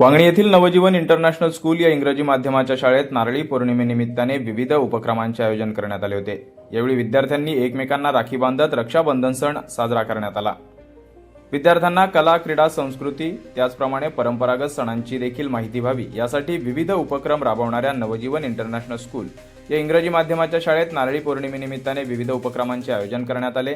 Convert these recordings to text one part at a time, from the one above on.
वांगणी येथील नवजीवन international school या इंग्रजी माध्यमाच्या शाळेत नारळी पौर्णिमेनिमित्ताने विविध उपक्रमांचे आयोजन करण्यात आले होते. यावेळी विद्यार्थ्यांनी एकमेकांना राखी बांधत रक्षाबंधन सण साजरा करण्यात आला. विद्यार्थ्यांना कला क्रीडा संस्कृती त्याचप्रमाणे परंपरागत सणांची देखील माहिती व्हावी. यासाठी विविध उपक्रम राबवणाऱ्या नवजीवन इंटरनॅशनल स्कूल या इंग्रजी माध्यमाच्या शाळेत नारळी पौर्णिमेनिमित्ताने विविध उपक्रमांचे आयोजन करण्यात आले.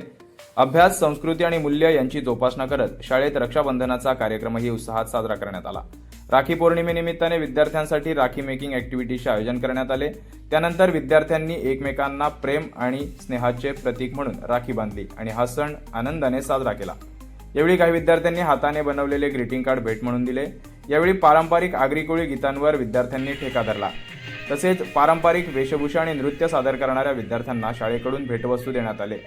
अभ्यास संस्कृती आणि मूल्य यांची जोपासना करत शाळेत रक्षाबंधनाचा कार्यक्रमही उत्साहात साजरा करण्यात आला. राखी पौर्णिमेनिमित्ताने विद्यार्थ्यांसाठी राखी मेकिंग ऍक्टिव्हिटीचे आयोजन करण्यात आले. त्यानंतर विद्यार्थ्यांनी एकमेकांना प्रेम आणि स्नेहाचे प्रतीक म्हणून राखी बांधली आणि हा सण आनंदाने साजरा केला. यावेळी काही विद्यार्थ्यांनी हाताने बनवलेले ग्रीटिंग कार्ड भेट म्हणून दिले. यावेळी पारंपरिक आगरीकोळी गीतांवर विद्यार्थ्यांनी ठेका धरला. तसेच पारंपरिक वेशभूषा आणि नृत्य सादर करणाऱ्या विद्यार्थ्यांना शाळेकडून भेटवस्तू देण्यात आले.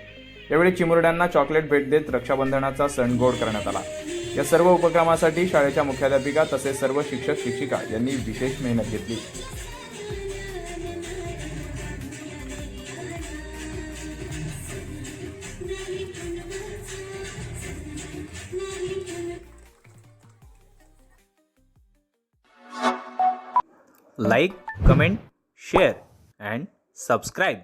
यावेळी चिमुरड्यांना चॉकलेट भेट देत रक्षाबंधनाचा सण गोड करण्यात आला. या सर्व उपक्रमासाठी शाळेच्या मुख्याध्यापिका तसेच सर्व शिक्षक शिक्षिका यांनी विशेष मेहनत घेतली. Like comment share and subscribe.